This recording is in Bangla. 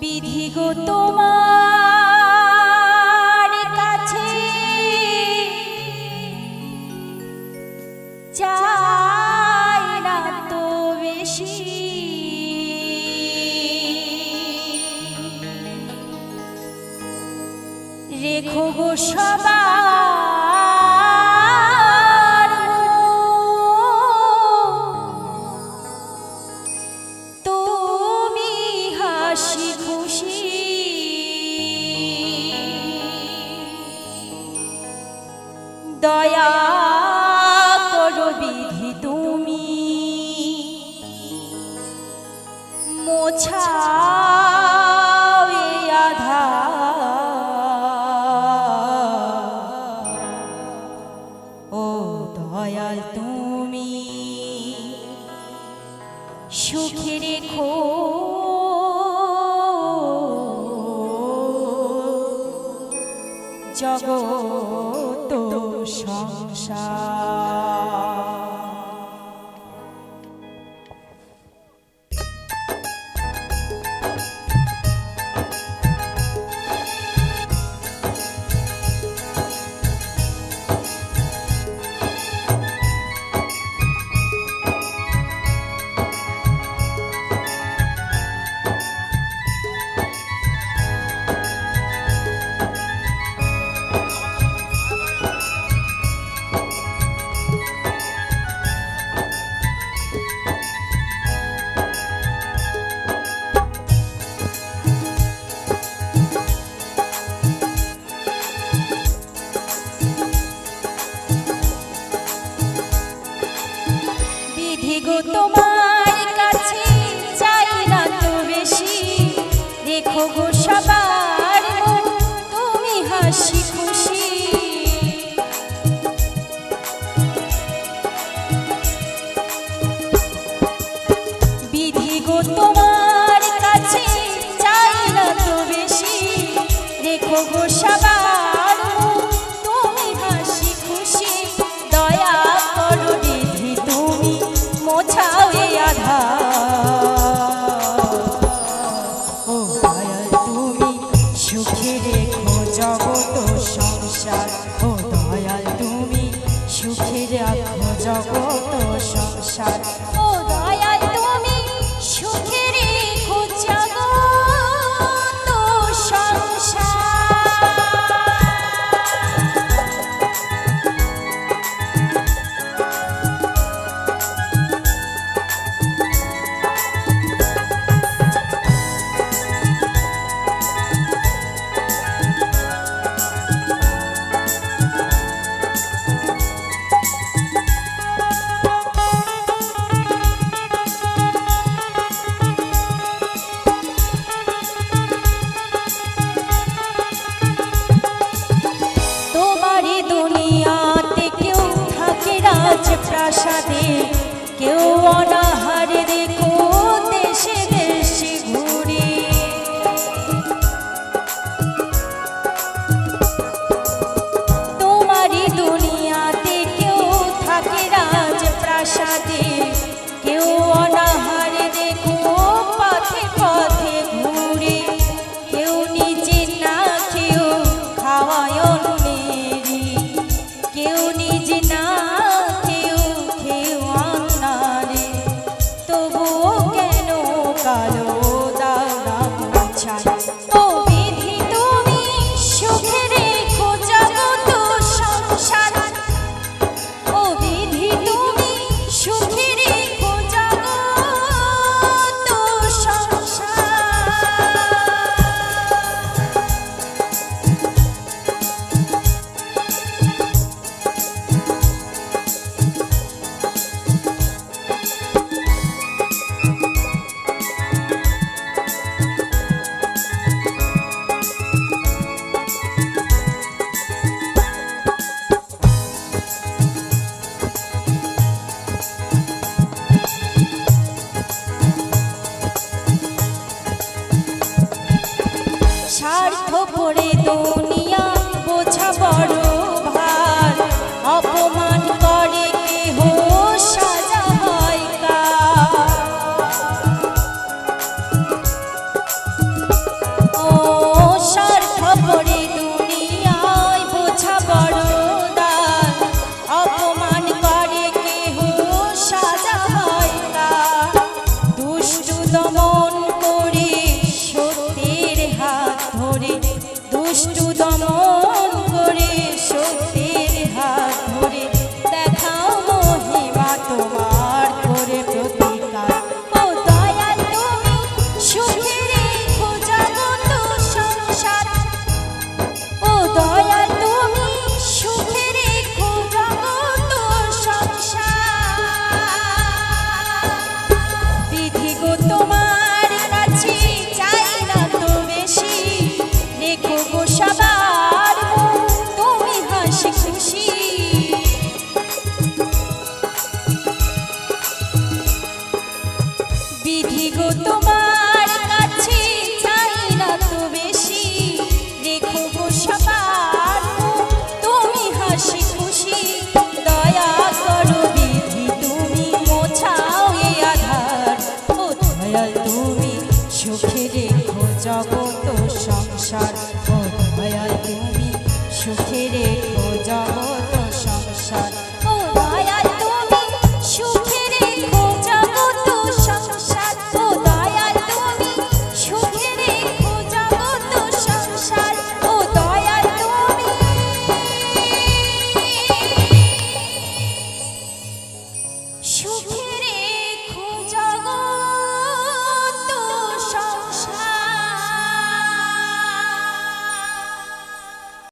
বিধি গো তোমার কাছে চাই না তো বেশি। রেখো গো সবার দয়াল তুমি। সুখে রেখো জগত সংসার। বিধি গো তোমার কাছে চাই না তো বেশি। দেখো গো সবার তুমি হাসি খুশি। বিধি গো তোমার কাছে চাই না তো বেশি। দেখো গো জগত সংসার ও দয়াল তুমি সুখী রাখো জগত সংসার। কেউ অনাহারে